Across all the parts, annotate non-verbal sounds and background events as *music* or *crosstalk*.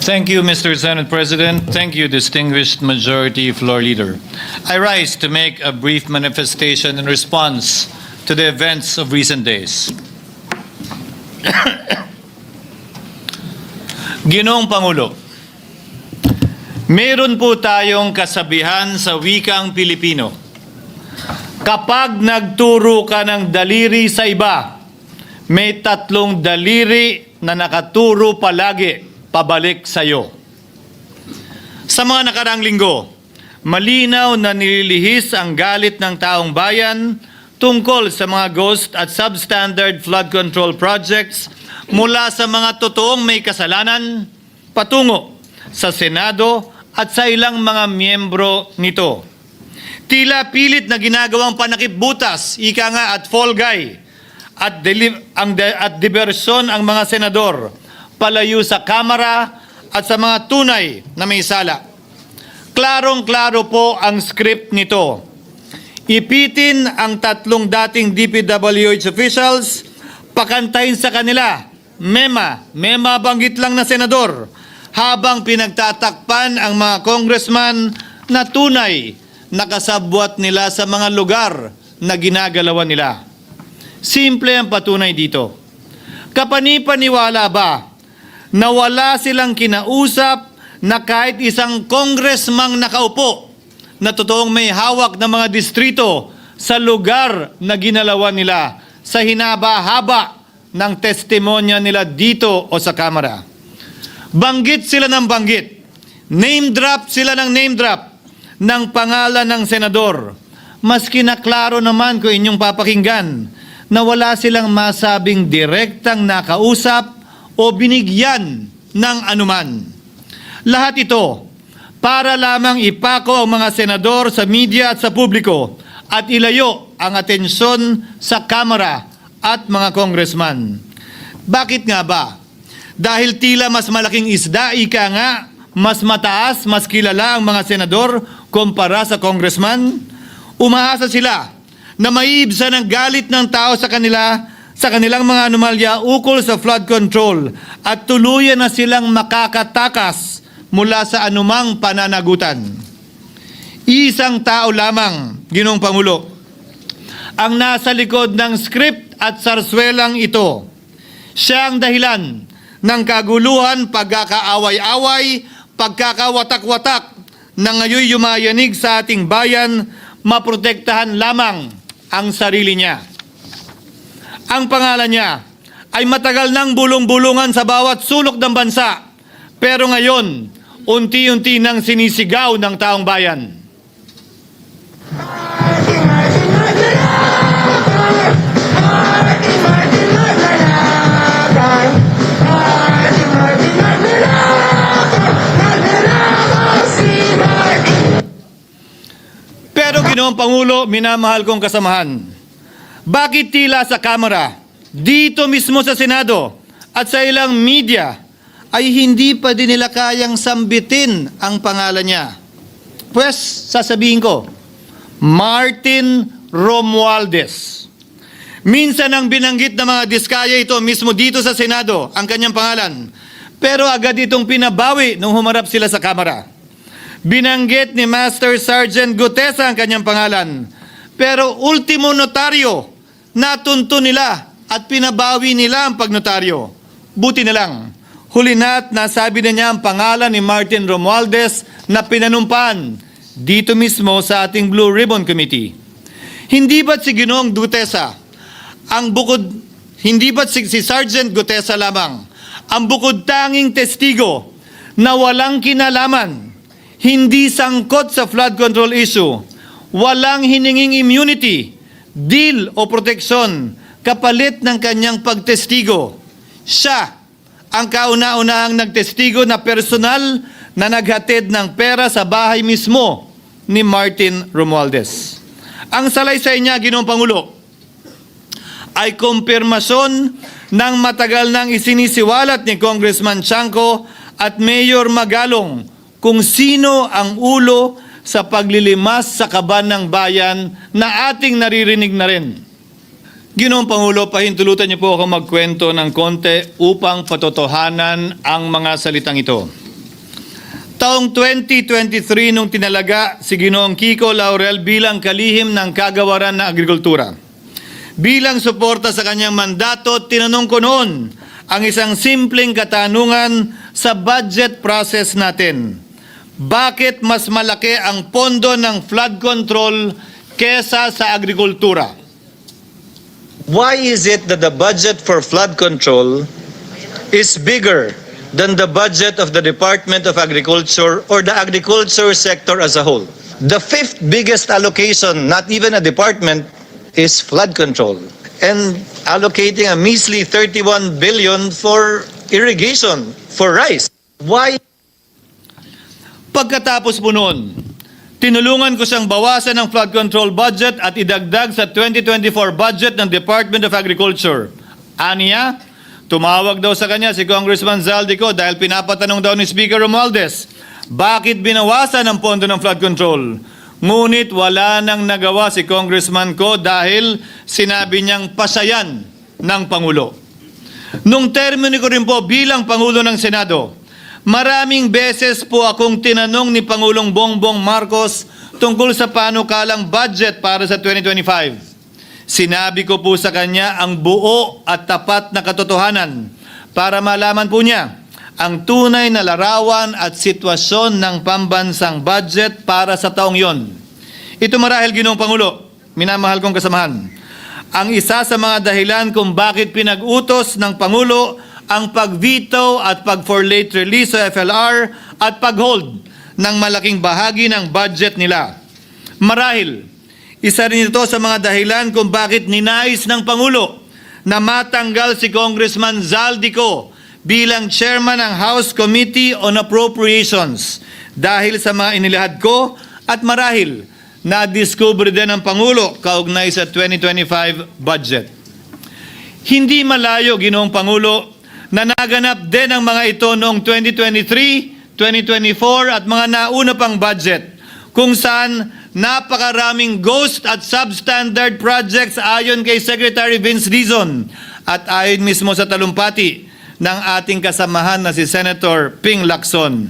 Thank you, Mr. Senate President. Thank you, distinguished Majority Floor Leader. I rise to make a brief manifestation in response to the events of recent days. *coughs* Ginoong Pangulo, meron po tayong kasabihan sa wikang Pilipino. Kapag nagturo ka ng daliri sa iba, may tatlong daliri na nakaturo palagi pabalik sa iyo. Sa mga nakarang linggo, malinaw na nililihis ang galit ng taong bayan tungkol sa mga ghost at substandard flood control projects mula sa mga totoong may kasalanan patungo sa Senado at sa ilang mga miyembro nito. Tila pilit na ginagawang panakip butas, ika nga at fall guy, at, deli- ang de- at diversyon ang mga senador palayo sa Kamara at sa mga tunay na may sala. Klarong-klaro po ang script nito. Ipitin ang tatlong dating DPWH officials, pakantayin sa kanila, mema, mema banggit lang na senador, habang pinagtatakpan ang mga congressman na tunay nakasabwat nila sa mga lugar na ginagalawan nila. Simple ang patunay dito. Kapanipaniwala ba na wala silang kinausap na kahit isang congressman nakaupo na totoong may hawak ng mga distrito sa lugar na ginalawan nila sa hinaba-haba ng testimonya nila dito o sa Kamara. Banggit sila ng banggit. Name drop sila ng name drop ng pangalan ng senador. Mas kinaklaro naman ko inyong papakinggan na wala silang masabing direktang nakausap o binigyan ng anuman. Lahat ito para lamang ipako ang mga senador sa media at sa publiko at ilayo ang atensyon sa Kamara at mga congressman. Bakit nga ba? Dahil tila mas malaking isda, ika nga, mas mataas, mas kilala ang mga senador kumpara sa congressman? Umaasa sila na maiibsa ng galit ng tao sa kanila sa kanilang mga anomalya ukol sa flood control at tuluyan na silang makakatakas mula sa anumang pananagutan. Isang tao lamang, Ginong Pangulo, ang nasa likod ng script at sarswelang ito. Siya ang dahilan ng kaguluhan, pagkakaaway-away, pagkakawatak-watak na ngayon yumayanig sa ating bayan, maprotektahan lamang ang sarili niya. Ang pangalan niya ay matagal nang bulong-bulungan sa bawat sulok ng bansa, pero ngayon, unti-unti nang sinisigaw ng taong bayan. Pero ginoong Pangulo, minamahal kong kasamahan. Bakit tila sa Kamara, dito mismo sa Senado, at sa ilang media, ay hindi pa din nila kayang sambitin ang pangalan niya? Pues, sasabihin ko, Martin Romualdez. Minsan ang binanggit ng mga diskaya ito mismo dito sa Senado, ang kanyang pangalan. Pero agad itong pinabawi nung humarap sila sa Kamara. Binanggit ni Master Sergeant Gutesa ang kanyang pangalan. Pero ultimo notaryo, natunto nila at pinabawi nila ang pagnotaryo. Buti na lang, huli na at nasabi na niya ang pangalan ni Martin Romualdez na pinanumpan dito mismo sa ating Blue Ribbon Committee. Hindi ba't si Ginoong Gutesa ang bukod, hindi ba't si, si Sergeant Gutesa lamang ang bukod tanging testigo na walang kinalaman, hindi sangkot sa flood control issue, walang hininging immunity, deal o proteksyon kapalit ng kanyang pagtestigo. Siya ang kauna-unahang nagtestigo na personal na naghatid ng pera sa bahay mismo ni Martin Romualdez. Ang salaysay niya, Ginoong Pangulo, ay kumpirmasyon ng matagal nang isinisiwalat ni Congressman Chanco at Mayor Magalong kung sino ang ulo sa paglilimas sa kaban ng bayan na ating naririnig na rin. Ginoong Pangulo, pahintulutan niyo po ako magkwento ng konti upang patotohanan ang mga salitang ito. Taong 2023 nung tinalaga si Ginoong Kiko Laurel bilang kalihim ng kagawaran ng agrikultura. Bilang suporta sa kanyang mandato, tinanong ko noon ang isang simpleng katanungan sa budget process natin. Bakit mas malaki ang pondo ng flood control kesa sa agrikultura? Why is it that the budget for flood control is bigger than the budget of the Department of Agriculture or the agriculture sector as a whole? The fifth biggest allocation, not even a department, is flood control. And allocating a measly 31 billion for irrigation, for rice. Why Pagkatapos po noon, tinulungan ko siyang bawasan ng flood control budget at idagdag sa 2024 budget ng Department of Agriculture. Aniya, tumawag daw sa kanya si Congressman Zaldico dahil pinapatanong daw ni Speaker Romualdez, bakit binawasan ang pondo ng flood control? Ngunit wala nang nagawa si Congressman ko dahil sinabi niyang pasayan ng Pangulo. Nung termino ko rin po bilang Pangulo ng Senado, maraming beses po akong tinanong ni Pangulong Bongbong Marcos tungkol sa panukalang budget para sa 2025. Sinabi ko po sa kanya ang buo at tapat na katotohanan para malaman po niya ang tunay na larawan at sitwasyon ng pambansang budget para sa taong yon. Ito marahil ginong Pangulo, minamahal kong kasamahan. Ang isa sa mga dahilan kung bakit pinag-utos ng Pangulo ang pag-veto at pag-for late release sa FLR at pag-hold ng malaking bahagi ng budget nila. Marahil, isa rin ito sa mga dahilan kung bakit ninais ng Pangulo na matanggal si Congressman Zaldico bilang chairman ng House Committee on Appropriations dahil sa mga inilahad ko at marahil na-discover din ng Pangulo kaugnay sa 2025 budget. Hindi malayo, Ginoong Pangulo, na naganap din ang mga ito noong 2023, 2024 at mga nauna pang budget kung saan napakaraming ghost at substandard projects ayon kay Secretary Vince Dizon at ayon mismo sa talumpati ng ating kasamahan na si Senator Ping Lacson.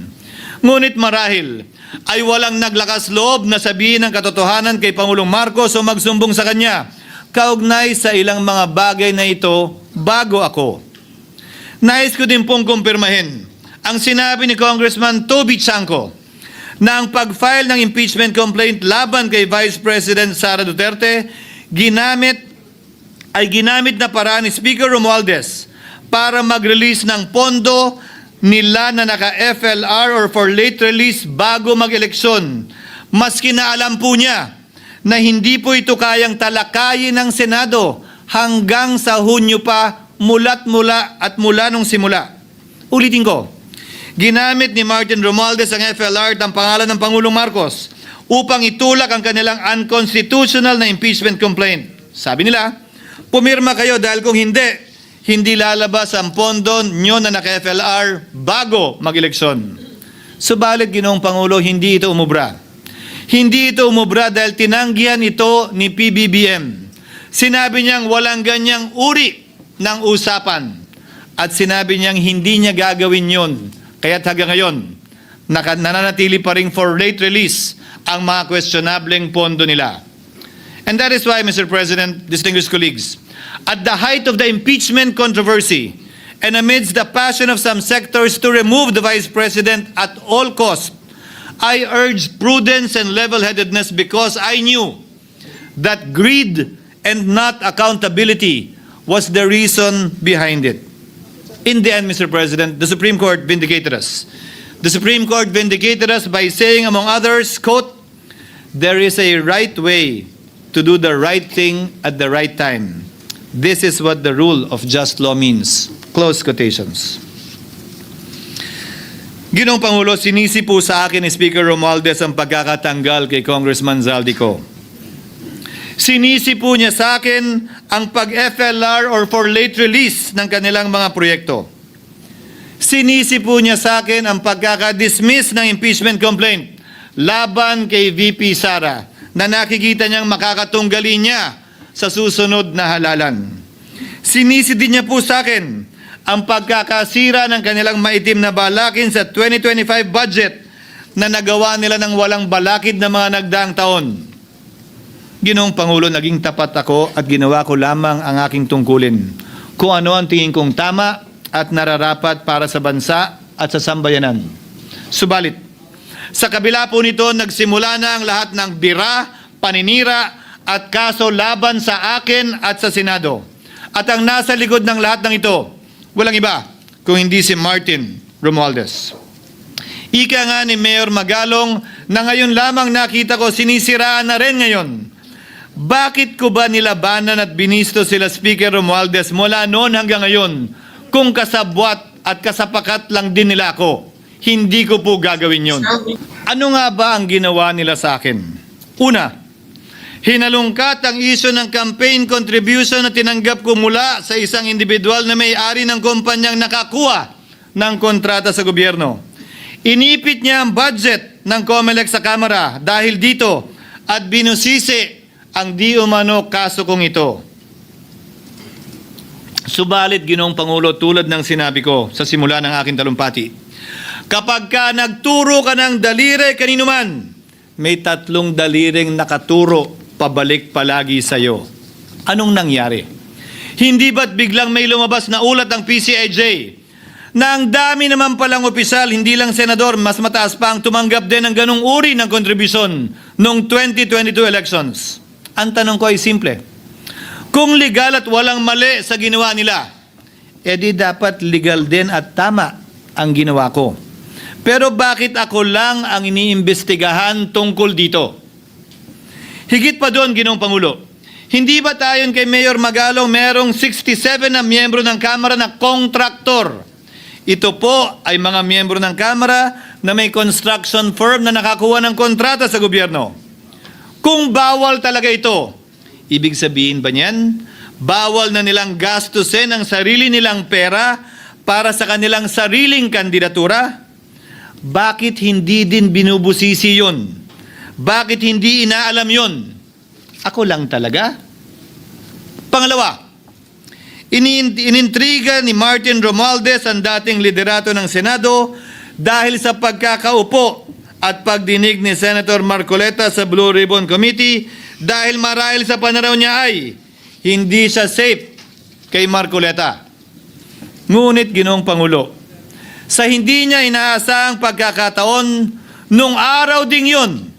Ngunit marahil ay walang naglakas loob na sabihin ang katotohanan kay Pangulong Marcos o magsumbong sa kanya kaugnay sa ilang mga bagay na ito bago ako. Nais ko din pong kumpirmahin ang sinabi ni Congressman Toby Chanco na ang pag-file ng impeachment complaint laban kay Vice President Sara Duterte ginamit ay ginamit na paraan ni Speaker Romualdez para mag-release ng pondo nila na naka-FLR or for late release bago mag-eleksyon. Maski na alam po niya na hindi po ito kayang talakayin ng Senado hanggang sa Hunyo pa mula't mula at mula nung simula. Ulitin ko, ginamit ni Martin Romualdez ang FLR ang pangalan ng Pangulong Marcos upang itulak ang kanilang unconstitutional na impeachment complaint. Sabi nila, pumirma kayo dahil kung hindi, hindi lalabas ang pondo nyo na naka-FLR bago mag-eleksyon. Subalit, Ginoong Pangulo, hindi ito umubra. Hindi ito umubra dahil tinanggihan ito ni PBBM. Sinabi niyang walang ganyang uri ng usapan. At sinabi niyang hindi niya gagawin yon. Kaya't hanggang ngayon, nananatili pa rin for late release ang mga questionableng pondo nila. And that is why, Mr. President, distinguished colleagues, at the height of the impeachment controversy and amidst the passion of some sectors to remove the Vice President at all cost, I urged prudence and level-headedness because I knew that greed and not accountability was the reason behind it. In the end, Mr. President, the Supreme Court vindicated us. The Supreme Court vindicated us by saying, among others, quote, there is a right way to do the right thing at the right time. This is what the rule of just law means. Close quotations. Ginong Pangulo, sinisi po sa akin ni Speaker Romualdez ang pagkakatanggal kay Congressman Zaldico. Sinisi po niya sa akin ang pag-FLR or for late release ng kanilang mga proyekto. Sinisi po niya sa akin ang pagkakadismiss ng impeachment complaint laban kay VP Sara na nakikita niyang makakatunggali niya sa susunod na halalan. Sinisi din niya po sa akin ang pagkakasira ng kanilang maitim na balakin sa 2025 budget na nagawa nila ng walang balakid na mga nagdaang taon. Ginoong Pangulo, naging tapat ako at ginawa ko lamang ang aking tungkulin. Kung ano ang tingin kong tama at nararapat para sa bansa at sa sambayanan. Subalit, sa kabila po nito, nagsimula na ang lahat ng bira, paninira at kaso laban sa akin at sa Senado. At ang nasa likod ng lahat ng ito, walang iba kung hindi si Martin Romualdez. Ika nga ni Mayor Magalong na ngayon lamang nakita ko sinisiraan na rin ngayon. Bakit ko ba nilabanan at binisto sila Speaker Romualdez mula noon hanggang ngayon kung kasabwat at kasapakat lang din nila ako? Hindi ko po gagawin yon. Ano nga ba ang ginawa nila sa akin? Una, hinalungkat ang isyo ng campaign contribution na tinanggap ko mula sa isang individual na may-ari ng kumpanyang nakakuha ng kontrata sa gobyerno. Inipit niya ang budget ng COMELEC sa Kamara dahil dito at binusisi ang di umano kaso kong ito. Subalit, Ginoong Pangulo, tulad ng sinabi ko sa simula ng aking talumpati, kapag ka nagturo ka ng daliri kanino man, may tatlong daliring nakaturo pabalik palagi sa iyo. Anong nangyari? Hindi ba't biglang may lumabas na ulat ng PCIJ na ang dami naman palang opisyal, hindi lang senador, mas mataas pa ang tumanggap din ng ganong uri ng kontribusyon noong 2022 elections. Ang tanong ko ay simple. Kung legal at walang mali sa ginawa nila, edi dapat legal din at tama ang ginawa ko. Pero bakit ako lang ang iniimbestigahan tungkol dito? Higit pa doon, Ginong Pangulo, hindi ba tayon kay Mayor Magalong merong 67 na miyembro ng Kamara na kontraktor? Ito po ay mga miyembro ng Kamara na may construction firm na nakakuha ng kontrata sa gobyerno. Kung bawal talaga ito, ibig sabihin ba niyan, bawal na nilang gastusin ang sarili nilang pera para sa kanilang sariling kandidatura? Bakit hindi din binubusisi yun? Bakit hindi inaalam yun? Ako lang talaga? Pangalawa, Inin- inintriga ni Martin Romualdez ang dating liderato ng Senado dahil sa pagkakaupo at pagdinig ni Senator Marcoleta sa Blue Ribbon Committee dahil marahil sa panaraw niya ay hindi siya safe kay Marcoleta. Ngunit ginoong Pangulo, sa hindi niya inaasahang pagkakataon, nung araw ding yun,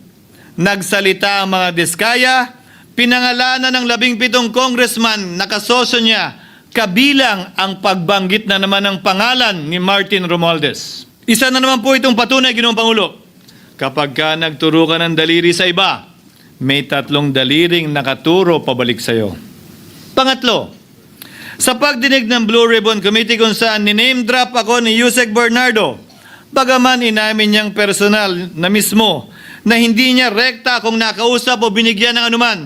nagsalita ang mga diskaya, pinangalanan ng labing pitong congressman na kasosyo niya kabilang ang pagbanggit na naman ng pangalan ni Martin Romualdez. Isa na naman po itong patunay, Ginoong Pangulo. Kapag ka nagturo ka ng daliri sa iba, may tatlong daliring nakaturo pabalik sa iyo. Pangatlo, sa pagdinig ng Blue Ribbon Committee kung saan niname drop ako ni Yusek Bernardo, bagaman inamin niyang personal na mismo na hindi niya rekta kung nakausap o binigyan ng anuman,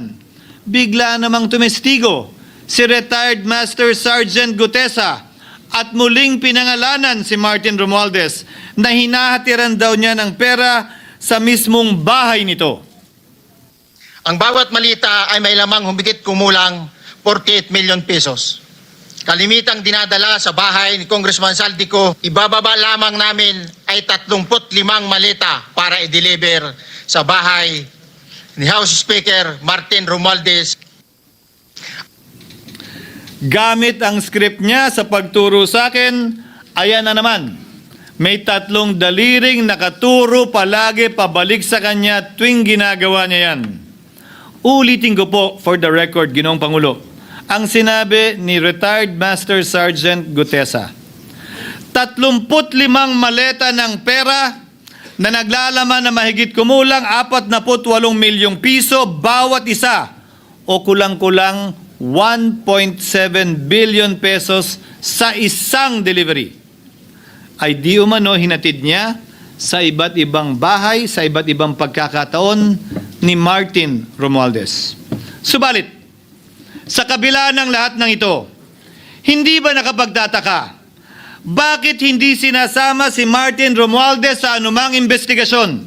bigla namang tumestigo si retired Master Sergeant Gutesa at muling pinangalanan si Martin Romualdez na hinahatiran daw niya ng pera sa mismong bahay nito. Ang bawat malita ay may lamang humigit kumulang 48 million pesos. Kalimitang dinadala sa bahay ni Congressman Saldico, ibababa lamang namin ay 35 malita para i-deliver sa bahay ni House Speaker Martin Romualdez Gamit ang script niya sa pagturo sa akin, ayan na naman. May tatlong daliring nakaturo palagi pabalik sa kanya tuwing ginagawa niya yan. Ulitin ko po for the record, Ginoong Pangulo, ang sinabi ni retired Master Sergeant Gutesa. 35 maleta ng pera na naglalaman na mahigit kumulang 48 milyong piso bawat isa o kulang-kulang 1.7 billion pesos sa isang delivery ay di umano hinatid niya sa iba't ibang bahay, sa iba't ibang pagkakataon ni Martin Romualdez. Subalit, sa kabila ng lahat ng ito, hindi ba nakapagtataka? Bakit hindi sinasama si Martin Romualdez sa anumang investigasyon?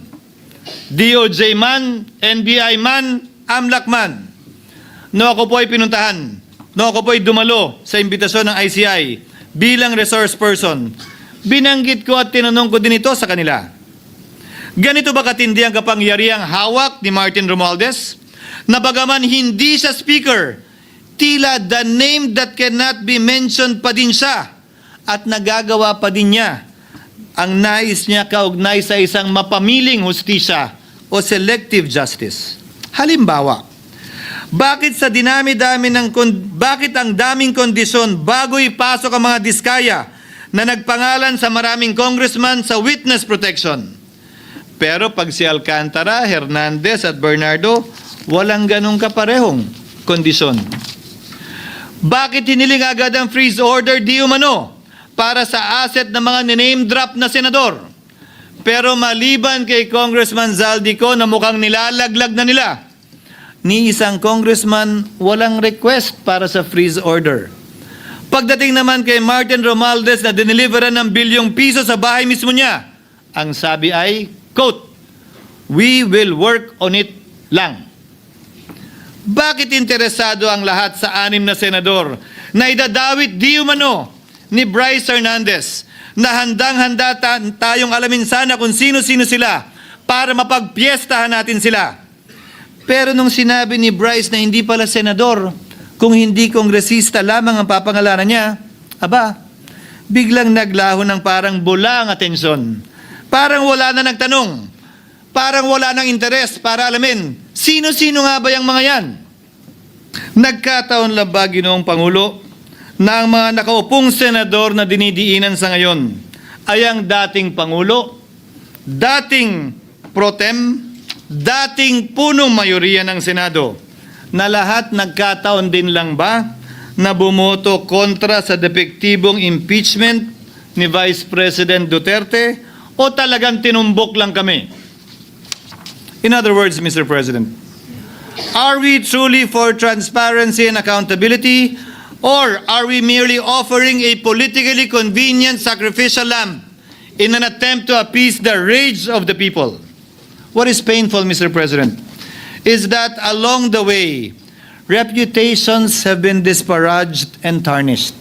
DOJ man, NBI man, AMLAC man. No ako po ay pinuntahan. No ako po ay dumalo sa imbitasyon ng ICI bilang resource person. Binanggit ko at tinanong ko din ito sa kanila. Ganito ba katindi ang kapangyarihang hawak ni Martin Romualdez? Na bagaman hindi siya speaker, tila the name that cannot be mentioned pa din siya at nagagawa pa din niya ang nais niya kaugnay sa isang mapamiling hustisya o selective justice. Halimbawa, bakit sa dinami-dami ng bakit ang daming kondisyon bago ipasok ang mga diskaya na nagpangalan sa maraming congressman sa witness protection? Pero pag si Alcantara, Hernandez at Bernardo, walang ganong kaparehong kondisyon. Bakit hiniling agad ang freeze order di umano para sa asset ng mga name drop na senador? Pero maliban kay Congressman Zaldico na mukhang nilalaglag na nila, ni isang congressman walang request para sa freeze order. Pagdating naman kay Martin Romualdez na diniliveran ng bilyong piso sa bahay mismo niya, ang sabi ay, quote, We will work on it lang. Bakit interesado ang lahat sa anim na senador na idadawit di umano ni Bryce Hernandez na handang-handa ta- tayong alamin sana kung sino-sino sila para mapagpiestahan natin sila? Pero nung sinabi ni Bryce na hindi pala senador, kung hindi kongresista lamang ang papangalanan niya, aba, biglang naglaho ng parang bula ang atensyon. Parang wala na nagtanong. Parang wala nang interes para alamin, sino-sino nga ba yung mga yan? Nagkataon lang ba, Ginoong Pangulo, na ang mga nakaupong senador na dinidiinan sa ngayon ay ang dating Pangulo, dating protem, dating punong mayoriya ng Senado, na lahat nagkataon din lang ba na bumoto kontra sa depektibong impeachment ni Vice President Duterte o talagang tinumbok lang kami? In other words, Mr. President, are we truly for transparency and accountability or are we merely offering a politically convenient sacrificial lamb in an attempt to appease the rage of the people? What is painful, Mr. President, is that along the way, reputations have been disparaged and tarnished.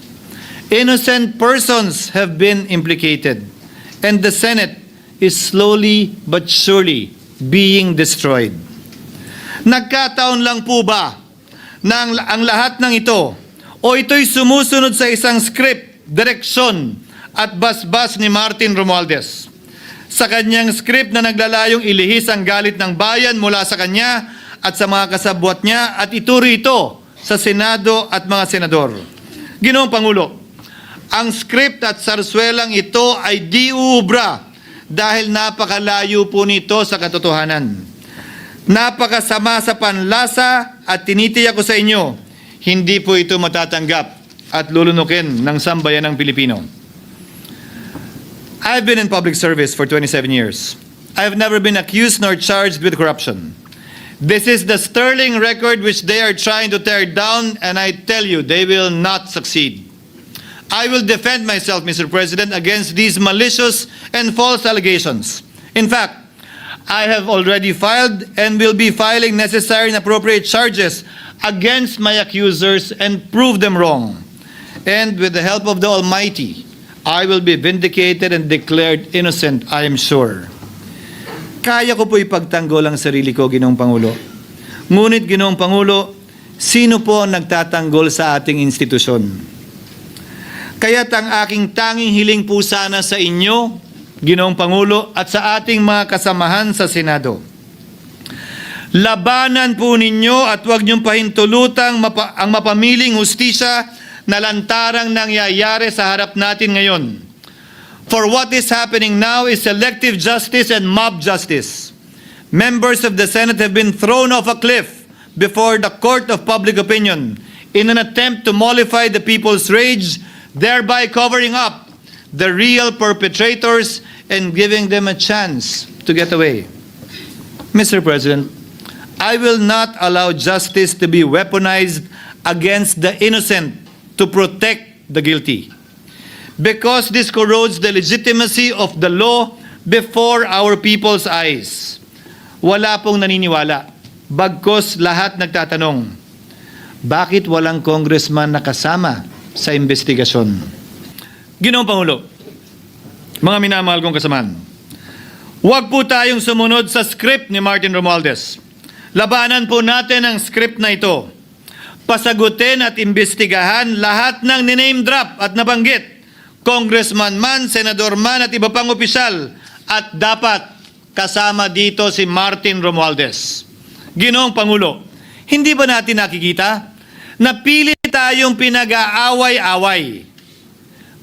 Innocent persons have been implicated, and the Senate is slowly but surely being destroyed. Nagkataon lang po ba na ang, lahat ng ito o ito'y sumusunod sa isang script, direksyon at basbas ni Martin Romualdez? Sa kanyang script na naglalayong ilihis ang galit ng bayan mula sa kanya at sa mga kasabwat niya at ituri ito sa Senado at mga senador. Ginoong Pangulo, ang script at sarswelang ito ay di uubra dahil napakalayo po nito sa katotohanan. Napakasama sa panlasa at tinitiyak ko sa inyo, hindi po ito matatanggap at lulunukin ng sambayan ng Pilipino. I've been in public service for 27 years. I've never been accused nor charged with corruption. This is the sterling record which they are trying to tear down, and I tell you, they will not succeed. I will defend myself, Mr. President, against these malicious and false allegations. In fact, I have already filed and will be filing necessary and appropriate charges against my accusers and prove them wrong. And with the help of the Almighty, I will be vindicated and declared innocent, I am sure. Kaya ko po ipagtanggol ang sarili ko, Ginoong Pangulo. Ngunit, Ginoong Pangulo, sino po ang nagtatanggol sa ating institusyon? Kaya't ang aking tanging hiling po sana sa inyo, Ginoong Pangulo, at sa ating mga kasamahan sa Senado. Labanan po ninyo at huwag niyong pahintulutang mapa- ang mapamiling hustisya na lantarang nangyayari sa harap natin ngayon. For what is happening now is selective justice and mob justice. Members of the Senate have been thrown off a cliff before the court of public opinion in an attempt to mollify the people's rage, thereby covering up the real perpetrators and giving them a chance to get away. Mr. President, I will not allow justice to be weaponized against the innocent to protect the guilty. Because this corrodes the legitimacy of the law before our people's eyes. Wala pong naniniwala. Bagkos lahat nagtatanong, bakit walang congressman nakasama sa investigasyon? Ginoong Pangulo, mga minamahal kong kasamaan, Huwag po tayong sumunod sa script ni Martin Romualdez. Labanan po natin ang script na ito. Pasagutin at imbestigahan lahat ng niname drop at nabanggit. Congressman man, senador man at iba pang opisyal. At dapat kasama dito si Martin Romualdez. Ginoong Pangulo, hindi ba natin nakikita na pili tayong pinag-aaway-away?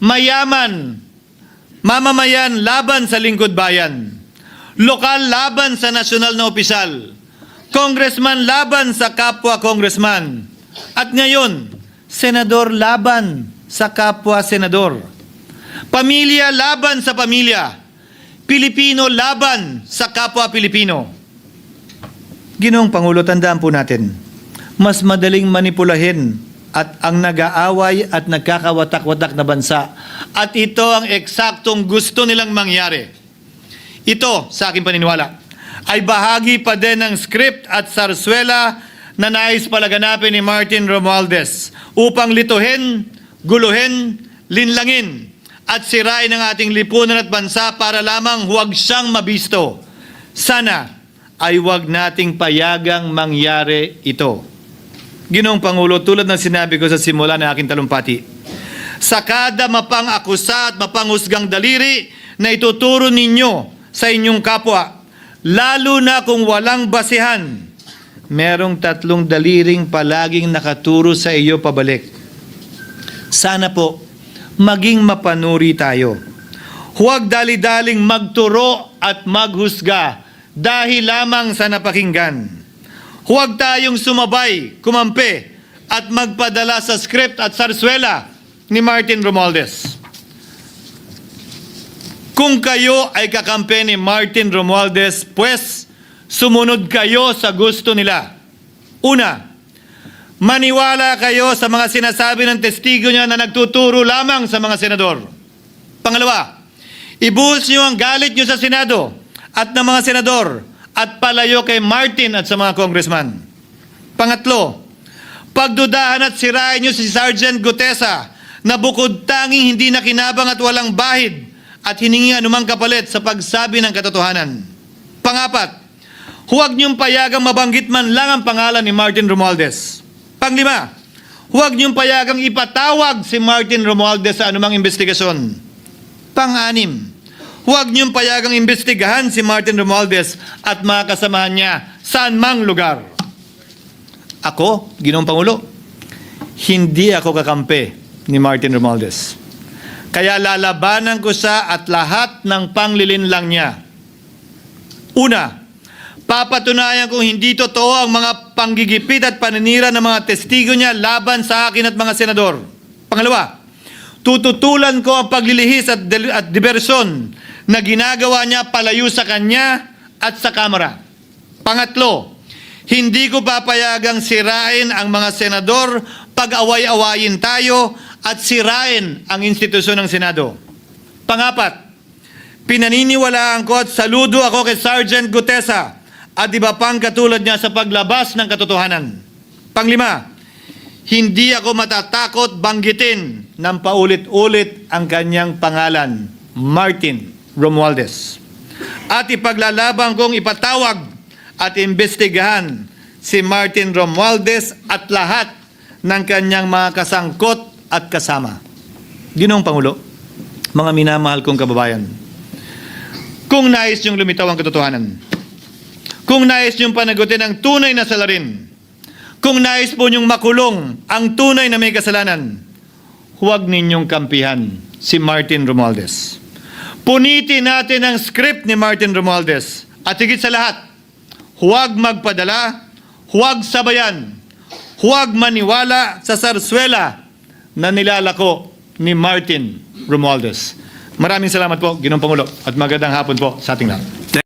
Mayaman, mamamayan laban sa lingkod bayan. Lokal laban sa nasyonal na opisyal. Congressman laban sa kapwa congressman. At ngayon, senador laban sa kapwa senador. Pamilya laban sa pamilya. Pilipino laban sa kapwa Pilipino. Ginoong Pangulo, tandaan po natin, mas madaling manipulahin at ang nag-aaway at nagkakawatak-watak na bansa. At ito ang eksaktong gusto nilang mangyari. Ito, sa aking paniniwala, ay bahagi pa din ng script at sarswela na nais palaganapin ni Martin Romualdez upang lituhin, guluhin, linlangin at sirain ang ating lipunan at bansa para lamang huwag siyang mabisto. Sana ay huwag nating payagang mangyari ito. Ginoong Pangulo, tulad ng sinabi ko sa simula ng aking talumpati, sa kada mapang akusa at mapanghusgang daliri na ituturo ninyo sa inyong kapwa, lalo na kung walang basihan, merong tatlong daliring palaging nakaturo sa iyo pabalik. Sana po, maging mapanuri tayo. Huwag dali-daling magturo at maghusga dahil lamang sa napakinggan. Huwag tayong sumabay, kumampi, at magpadala sa script at sarswela ni Martin Romualdez. Kung kayo ay kakampi ni Martin Romualdez, pues sumunod kayo sa gusto nila. Una, maniwala kayo sa mga sinasabi ng testigo niya na nagtuturo lamang sa mga senador. Pangalawa, ibuhos niyo ang galit niyo sa Senado at ng mga senador at palayo kay Martin at sa mga congressman. Pangatlo, pagdudahan at sirain niyo si Sergeant Gutesa na bukod tanging hindi nakinabang at walang bahid at hiningi anumang kapalit sa pagsabi ng katotohanan. Pangapat, huwag niyong payagang mabanggit man lang ang pangalan ni Martin Romualdez. Panglima, huwag niyong payagang ipatawag si Martin Romualdez sa anumang investigasyon. Pang-anim, huwag niyong payagang imbestigahan si Martin Romualdez at mga kasamahan niya saan mang lugar. Ako, Ginoong Pangulo, hindi ako kakampi ni Martin Romualdez. Kaya lalabanan ko siya at lahat ng panglilinlang niya. Una, papatunayan kong hindi totoo ang mga panggigipit at paninira ng mga testigo niya laban sa akin at mga senador. Pangalawa, tututulan ko ang paglilihis at, at diversyon na ginagawa niya palayo sa kanya at sa Kamara. Pangatlo, hindi ko papayagang sirain ang mga senador pag away-awayin tayo at sirain ang institusyon ng Senado. Pangapat, pinaniniwalaan ko at saludo ako kay Sergeant Gutesa at iba pang katulad niya sa paglabas ng katotohanan. Panglima, hindi ako matatakot banggitin ng paulit-ulit ang kanyang pangalan, Martin Romualdez. At ipaglalaban kong ipatawag at imbestigahan si Martin Romualdez at lahat ng kanyang mga kasangkot at kasama. Ginoong Pangulo, mga minamahal kong kababayan, kung nais niyong lumitaw ang katotohanan, kung nais niyong panagutin ang tunay na salarin, kung nais po niyong makulong ang tunay na may kasalanan, huwag ninyong kampihan si Martin Romualdez. Punitin natin ang script ni Martin Romualdez. At higit sa lahat, huwag magpadala, huwag sabayan, huwag maniwala sa sarswela na nilalako ni Martin Romualdez. Maraming salamat po, Ginong Pangulo, at magandang hapon po sa ating lahat.